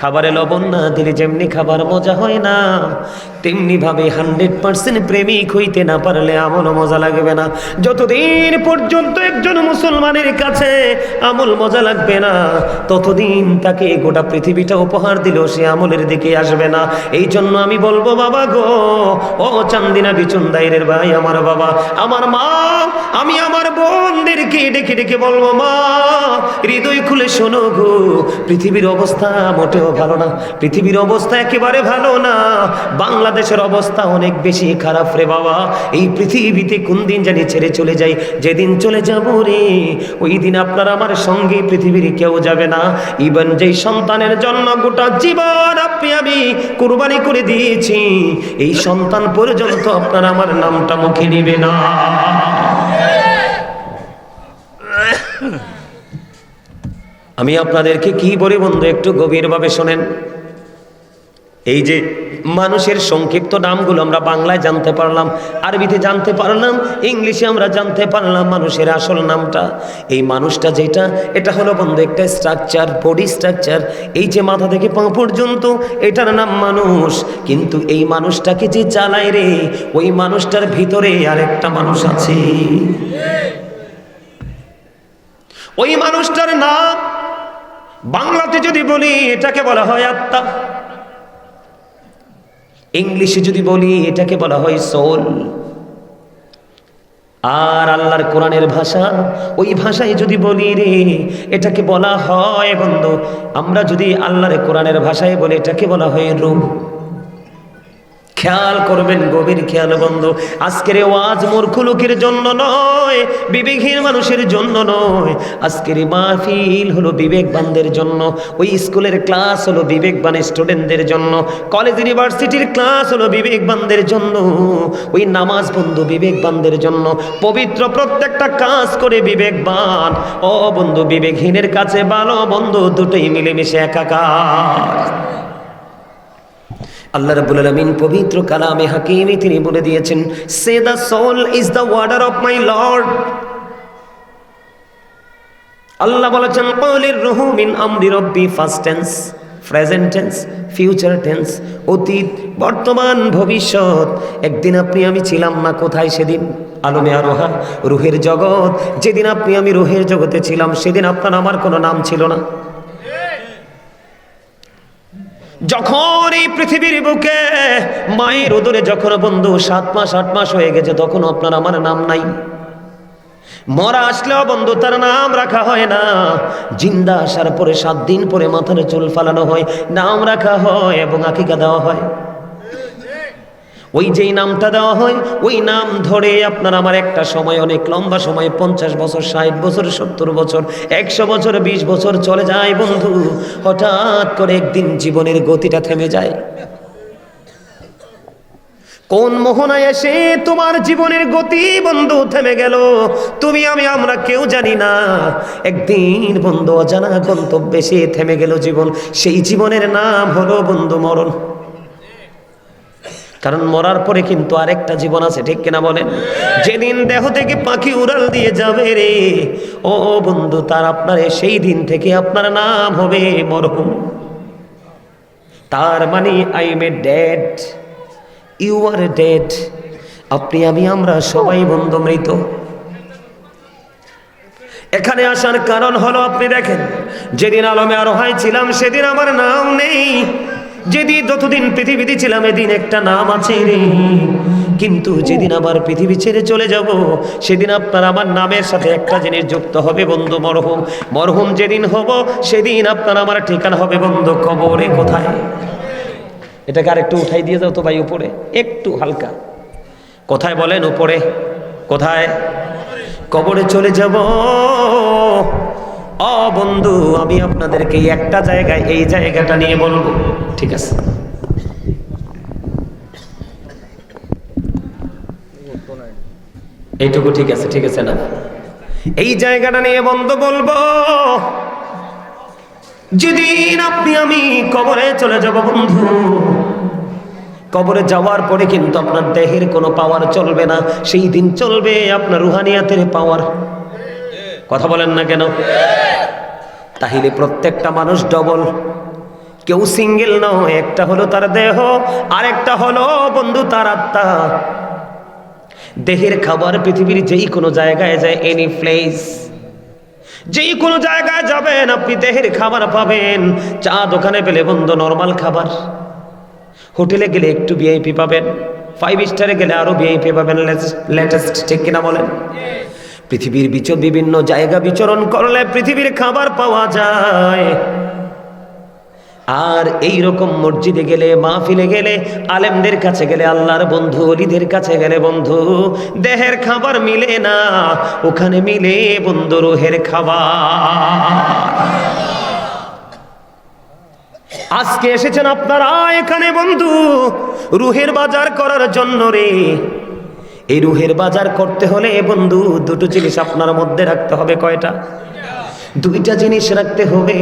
খাবারে লবণ না দিলে যেমনি খাবার মজা হয় না, তেমনি ভাবে হান্ড্রেড পার্সেন্ট প্রেমিক হইতে না পারলে আমলও মজা লাগবে না। যতদিন পর্যন্ত একজন মুসলমানের কাছে আমল মজা লাগবে না, ততদিন তাকে গোটা পৃথিবীটা উপহার দিলেও সে আমলের দিকে আসবে না। এই জন্য আমি বলব, বাবা গো, ও চান্দিনা বিচুন্দাইরের ভাই, আমার বাবা, আমার মা, আমি আমার বোনদেরকে ডেকে ডেকে বলব, মা, হৃদয় খুলে শোনো গো, পৃথিবীর অবস্থা মোটেও ভালো না। পৃথিবীর অবস্থা একেবারে ভালো না। বাংলাদেশের অবস্থা অনেক বেশি খারাপ রে বাবা। এই পৃথিবীতে কোন দিন জানি ছেড়ে চলে যাই। যেদিন চলে যাব রে, ওই দিন আপনার আমার সঙ্গে পৃথিবীর কেউ যাবে না। ইভেন যেই সন্তানের জন্য গোটা জীবন আপনি, আমি কুরবানি করে দিয়েছি, এই সন্তান পর্যন্ত আপনার আমার নামটা মুখে নিবে না। আমি আপনাদেরকে কি বলে বন্ধু, একটু গভীরভাবে শোনেন। এই যে মানুষের সংক্ষিপ্ত নামগুলো আমরা বাংলায় জানতে পারলাম, আরবিতে জানতে পারলাম, ইংলিশে আমরা জানতে পারলাম মানুষের আসল নামটা। এই মানুষটা যেটা, এটা হলো বন্ধু একটা স্ট্রাকচার বডি স্ট্রাকচার এই যে মাথা থেকে পা পর্যন্ত, এটার নাম মানুষ। কিন্তু এই মানুষটাকে যে চালায় রে, ওই মানুষটার ভিতরে আরেকটা মানুষ আছে। ওই মানুষটার নাম বাংলাতে যদি বলি, এটাকে বলা হয় আত্মা। ইংলিশে যদি বলি, এটাকে বলা হয় সোল। আর আল্লাহর কোরআনের ভাষা, ওই ভাষায় যদি বলি রে, এটাকে বলা হয়, বন্ধু, আমরা যদি আল্লাহর কোরআনের ভাষায় বলি, এটাকে বলা হয় রূপ খেয়াল করবেন, গভীর খেয়াল বন্ধ। আজকের ওয়াজ মূর্খ লোকের জন্য নয়, বিবেকহীন মানুষের জন্য নয়। আজকের মাহফিল হলো বিবেকবানদের জন্য, ওই স্কুলের ক্লাস হলো বিবেকবান স্টুডেন্টদের জন্য, কলেজ ইউনিভার্সিটির ক্লাস হলো বিবেকবানদের জন্য, ওই নামাজ বন্ধু বিবেকবানদের জন্য, পবিত্র প্রত্যেকটা কাজ করে বিবেকবান। ও বন্ধু, বিবেকহীনের কাছে ভালো বন্ধু, দুটোই মিলেমিশে একাকার। আল্লাহ রাব্বুল আলামিন পবিত্র কালামে হাকিমে তিনি বলে দিয়েছেন সে the soul is the order of my Lord আল্লাহ বলেছেন কলির রুহু মিন আমরি রব্বি first tense, present tense, future tense, অতীত, বর্তমান, ভবিষ্যৎ। একদিন আপনি আমি ছিলাম না, কোথায় সেদিন? আলমে আরোহা, রুহের জগৎ। যেদিন আপনি আমি রুহের জগতে ছিলাম, সেদিন আপনার আমার কোনো নাম ছিল না। যখন এই পৃথিবীর বুকে মায়ের উদরে যখন বন্ধু সাত মাস, আট মাস হয়ে গেছে তখন আপনার আমার নাম নাই। মরা আসলেও বন্ধু, তার নাম রাখা হয় না। জিন্দা আসার পরে সাত দিন পরে মাথার চুল ফালানো হয়, নাম রাখা হয় এবং আকিকা দেওয়া হয়। ওই যেই নামটা দেওয়া হয়, ওই নাম ধরে আপনার আমার একটা সময় অনেক লম্বা সময়, পঞ্চাশ বছর, ষাট বছর, সত্তর বছর, একশো বছর, বিশ বছর চলে যায় বন্ধু। হঠাৎ করে একদিন জীবনের গতিটা থেমে যায়। কোন মোহনায় এসে তোমার জীবনের গতি বন্ধু থেমে গেল? তুমি, আমি, আমরা কেউ জানি না। একদিন বন্ধু, অজানা গন্তব্যে সে থেমে গেল জীবন। সেই জীবনের নাম হলো বন্ধু মরণ। কারণ মরার পরে কিন্তু আরেকটা জীবন আছে, ঠিক কিনা বলেন? যেদিন দেহ থেকে পাখি উড়াল দিয়ে যাবে রে, ও বন্ধু, তার আপনার সেই দিন থেকে আপনার নাম হবে মরহুম। তার মানে I am a dead, you are a dead, আপনি, আমি, আমরা সবাই বন্ধু মৃত। এখানে আসার কারণ হলো, আপনি দেখেন, যেদিন আলমে আরোহায় ছিলাম, সেদিন আমার নাম নেই। যেদিন যতদিন পৃথিবীতে ছিলাম, এদিন একটা নাম আছে রে। কিন্তু যেদিন আবার পৃথিবী ছেড়ে চলে যাব, সেদিন আপনার আমার নামের সাথে একটা জিনিস যুক্ত হবে বন্ধু মরহুম। মরহুম যেদিন হব, সেদিন আপনার আমার ঠিকানা হবে বন্ধু কবরে কোথায়? এটাকে আর একটু উঠাই দিয়ে দাও তো ভাই উপরে, একটু হালকা। কোথায় বলেন উপরে? কোথায়? কবরে চলে যাব। অ বন্ধু, আমি আপনাদেরকে একটা জায়গায়, এই জায়গাটা নিয়ে বলব। ঠিক আছে। এইটুকু ঠিক আছে ঠিক আছে না? এই জায়গাটা নিয়ে বন্ধ বলব। যেদিন আপনি আমি কবরে চলে যাব বন্ধু, কবরে যাওয়ার পরে কিন্তু আপনার দেহের কোনো পাওয়ার চলবে না, সেই দিন চলবে আপনার রুহানিয়াতের পাওয়ার কথা বলেন না কেন? তাহলে প্রত্যেকটা মানুষ ডবল কেউ সিঙ্গেল নয়, একটা হলো তার দেহ আর একটা হলো বন্ধু তার আত্মা। দেহের খাবার পৃথিবীর যেই কোনো জায়গায় যায় এনি প্লেস যেই কোনো জায়গায় যাবেন, আপনি দেহের খাবার পাবেন। চা দোকানে পেলে বন্ধু নর্মাল খাবার। হোটেলে গেলে একটু ভিআইপি পাবেন। ফাইভ স্টারে গেলে আরও ভিআইপি পাবেন লেটেস্ট ঠিক কিনা বলেন? পৃথিবীর বিচ বিভিন্ন জায়গা বিচরণ করলে পৃথিবীর খাবার পাওয়া যায়। আর এই রকম মসজিদে গেলে, মাহফিলে গেলে, আলেমদের কাছে গেলে, আল্লাহর বন্ধু, অলিদের কাছে গেলে বন্ধু, দেহের খাবার মিলে না, ওখানে মিলে বন্ধু রুহের খাবার। আজকে এসেছেন আপনারা এখানে বন্ধু, রুহের বাজার করার জন্য রে। এই রুহের বাজার করতে হলে বন্ধু, দুটো জিনিস আপনার মধ্যে রাখতে হবে, কয়টা? দুইটা জিনিস রাখতে হবে।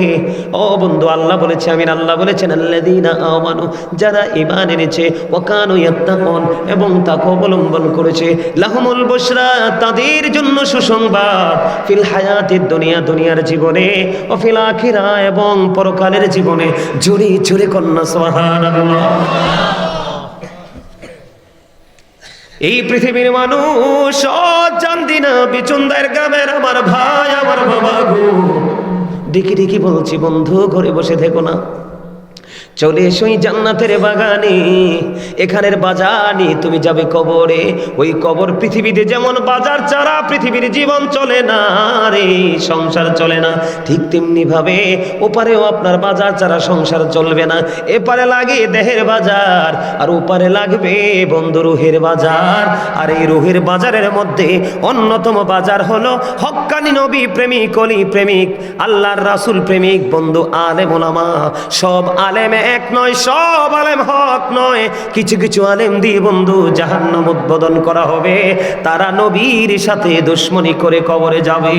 ও বন্ধু, আল্লাহ বলেছে, আমিন, আল্লাহ বলেছেন, আল্লাযীনা আমানু, যারা ইমান এনেছে, ওয়াকানু ইয়াত্তাকুন, এবং তাকে অবলম্বন করেছে, লাহমুল বুশরা, তাদের জন্য সুসংবাদ, ফিল হায়াতিদ দুনিয়া, দুনিয়ার জীবনে, ও ফিল আখিরা, এবং পরকালের জীবনে, জোরে জোরে কন্যা, সুবহানাল্লাহ। এই পৃথিবীর মানুষ সব না, বিচুন্দার গ্রামের আমার ভাই, আমার বাবা গো। দেখি দেখি বলছি, বন্ধু, ঘরে বসে থেকো না। চলে এসো এই জান্নাতের বাগানে। এখানের বাজানে তুমি যাবে কবরে। ওই কবর পৃথিবীতে যেমন বাজার ছাড়া পৃথিবীর জীবন চলে না রে, সংসার চলে না। ঠিক তেমনি ভাবে ওপারেও আপনার বাজার ছাড়া সংসার চলবে না। এপারে লাগে দেহের বাজার, আর ওপারে লাগবে বন্ধু রুহের বাজার। আর এই রুহের বাজারের মধ্যে অন্যতম বাজার হলো হক্কানি নবী প্রেমিক, অলি প্রেমিক, আল্লাহর রাসুল প্রেমিক, বন্ধু আলেম সব আলেম এক নয়, সব আলেম হক নয়। কিছু কিছু আলেম দিয়ে বন্ধু, জাহান্নাম উদ্বোধন করা হবে। তারা নবীর সাথে দুশ্মনী করে কবরে যাবে।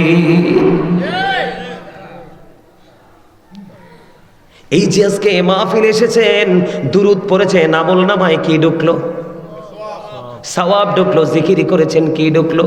এই যে আজকে মাহফিল এসেছেন, দুরুদ পড়েছেন আমল নামায় কি ঢুকলো? সওয়াব ঢুকলো, জিকিরি করেছেন, কি ঢুকলো?